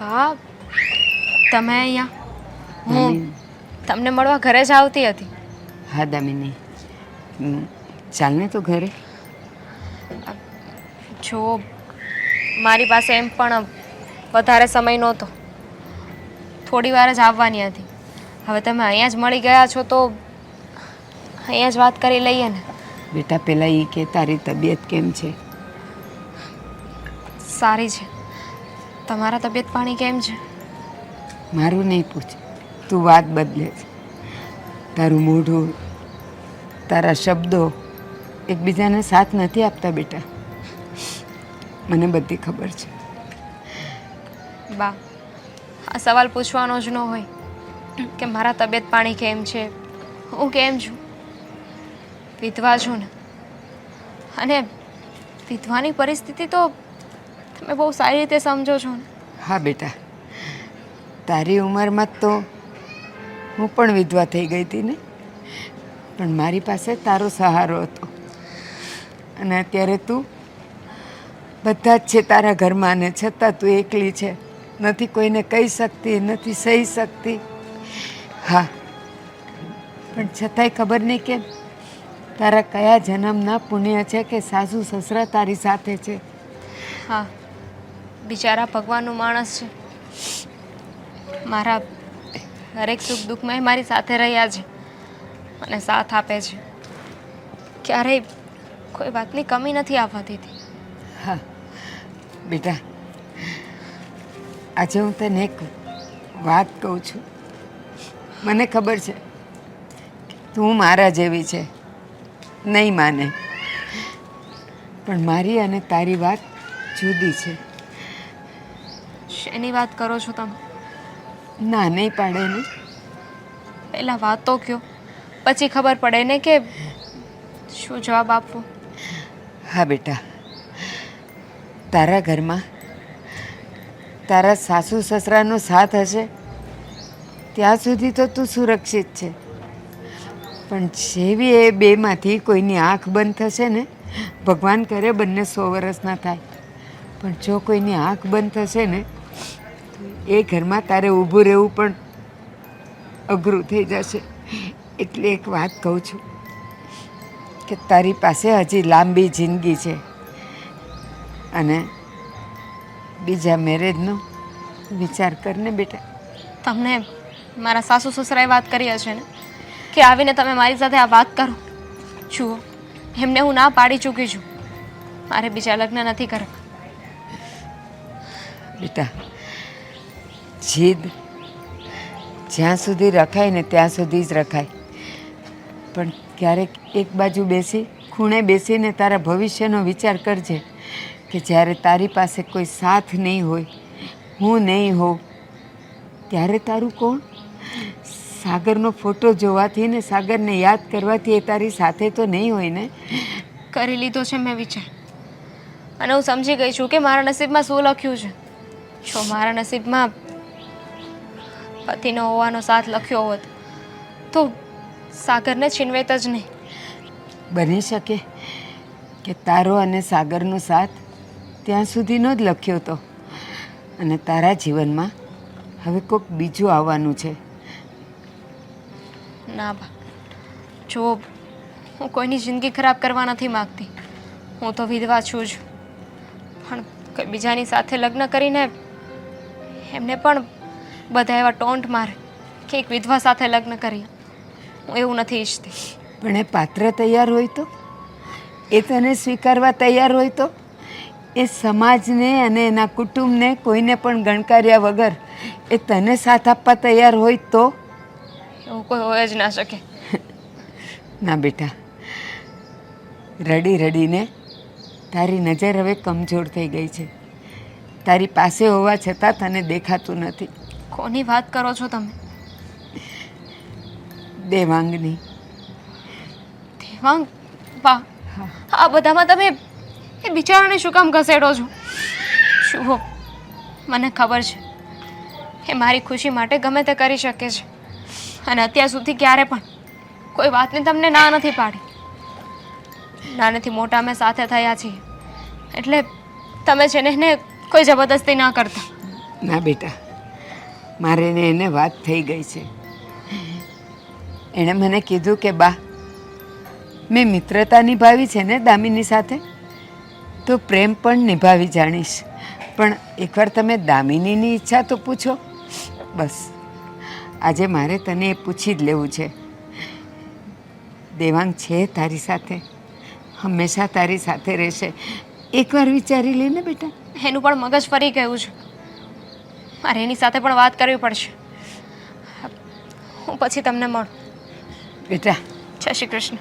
બા તમે અહીંયા? હું તમને મળવા ઘરે જ આવતી હતી? હા દામિની. ચાલને તો ઘરે? જો મારી પાસે એમ પણ વધારે સમય નહોતો. થોડી વાર જ આવવાની હતી. હવે તમે અહીંયા જ મળી ગયા છો તો અહીંયા જ વાત કરી લઈએ ને. બેટા પહેલાં એ કે તારી તબિયત કેમ છે? સારી છે. તમારા તબિયત પાણી કેમ છે? મારું નહીં પૂછ. તું વાત બદલે છે. તારું મોઢું તારા શબ્દો એકબીજાને સાથ નથી આપતા બેટા. મને બધી ખબર છે. બા આ સવાલ પૂછવાનો જ ન હોય કે મારા તબિયત પાણી કેમ છે? હું કેમ છું? વિધવા છું ને. અને વિધવાની પરિસ્થિતિ તો તમે બહુ સારી રીતે સમજો છો ને. હા બેટા. તારી ઉંમરમાં તો હું પણ વિધવા થઈ ગઈ હતી ને. પણ મારી પાસે તારો સહારો હતો. અને અત્યારે તું બધા જ છે તારા ઘરમાં ને છતાં તું એકલી છે. નથી કોઈને કહી શકતી નથી સહી શકતી. હા પણ છતાંય ખબર નહીં કેમ તારા કયા જન્મના પુણ્ય છે કે સાસુ સસરા તારી સાથે છે? હા. બિચારા ભગવાનનો માણસ છે. મારા દરેક સુખ દુઃખમાં એ મારી સાથે રહ્યા છે અને સાથ આપે છે. ક્યારેય કોઈ વાતની કમી નથી આપવાતી દીધી હા, બેટા, આજે હું તને એક વાત કહું છું. મને ખબર છે તું મારા જેવી છે. નહીં માને. પણ મારી અને તારી વાત જુદી છે. શેની વાત કરો છો તમે? ના નહીં પાડે ને પહેલાં વાત તો કયો. પછી ખબર પડે ને કે શું જવાબ આપવો. હા બેટા. તારા ઘરમાં તારા સાસુ સસરાનો સાથ હશે ત્યાં સુધી તો તું સુરક્ષિત છે. પણ જેવી એ બેમાંથી કોઈની આંખ બંધ થશે ને ભગવાન કરે બંને સો વર્ષના થાય. પણ જો કોઈની આંખ બંધ થશે ને એ ઘરમાં તારે ઊભું રહેવું પણ અઘરું થઈ જશે. એટલે એક વાત કહું છું કે તારી પાસે હજી લાંબી જિંદગી છે. અને બીજા મેરેજનો વિચાર કરને બેટા. તમને મારા સાસુ સસરાએ વાત કરી હશે ને? કે આવીને તમે મારી સાથે આ વાત કરો. જુઓ એમને હું ના પાડી ચૂકી છું. મારે બીજા લગ્ન નથી કરવા બેટા જીદ જ્યાં સુધી રખાય ને ત્યાં સુધી જ રખાય. પણ ક્યારેક એક બાજુ બેસી, ખૂણે બેસીને તારા ભવિષ્યનો વિચાર કરજે કે જ્યારે તારી પાસે કોઈ સાથ નહીં હોય, હું નહીં હોઉં, ત્યારે તારું કોણ? સાગરનો ફોટો જોવાથી ને સાગરને યાદ કરવાથી એ તારી સાથે તો નહીં હોય ને? કરી લીધો છે મેં વિચાર. અને હું સમજી ગઈ છું કે મારા નસીબમાં શું લખ્યું છે. જો મારા નસીબમાં પતિનો હોવાનો સાથ લખ્યો હોત તો સાગરને છીનવેત જ નહીં. બની શકે કે તારો અને સાગરનો સાથ ત્યાં સુધીનો જ લખ્યો હતો અને તારા જીવનમાં હવે કોઈક બીજું આવવાનું છે. ના બા. જો હું કોઈની જિંદગી ખરાબ કરવા નથી માગતી. હું તો વિધવા છું જ. પણ બીજાની સાથે લગ્ન કરીને એમને પણ બધા એવા ટોન્ટ મારે કે એક વિધવા સાથે લગ્ન કરીએ. હું એવું નથી ઈચ્છતી. પણ એ પાત્ર તૈયાર હોય તો? એ તને સ્વીકારવા તૈયાર હોય તો? એ સમાજને અને એના કુટુંબને કોઈને પણ ગણકાર્યા વગર એ તને સાથ આપવા તૈયાર હોય તો? એવું કોઈ હોય જ ના શકે. ના બેટા. રડી રડીને તારી નજર હવે કમજોર થઈ ગઈ છે. તારી પાસે હોવા છતાં તને દેખાતું નથી. કોની વાત કરો છો તમે? દેવાંગની. દેવાંગ? વાહ. આ બધામાં તમે એ બિચારાને શું કામ ઘસેડો છો? જુઓ મને ખબર છે. એ મારી ખુશી માટે ગમે તે કરી શકે છે. અને અત્યાર સુધી ક્યારે પણ કોઈ વાતની તમને ના નથી પાડી. નાનેથી મોટા અમે સાથે થયા છીએ. એટલે તમે છે ને એને કોઈ જબરદસ્તી ના કરતા. ના બેટા. મારે ને એને વાત થઈ ગઈ છે. એણે મને કીધું કે, બા, મેં મિત્રતા નિભાવી છે ને દામિની સાથે? તો પ્રેમ પણ નિભાવી જાણીશ. પણ એકવાર તમે દામિનીની ઈચ્છા તો પૂછો. બસ. આજે મારે તને એ પૂછી જ લેવું છે. દેવાંગ છે તારી સાથે? હંમેશા તારી સાથે રહેશે. એકવાર વિચારી લે ને બેટા. એનું પણ મગજ ફરી ગયું છે. મારે એની સાથે પણ વાત કરવી પડશે. હું પછી તમને મળું. બેટા. જય શ્રી કૃષ્ણ.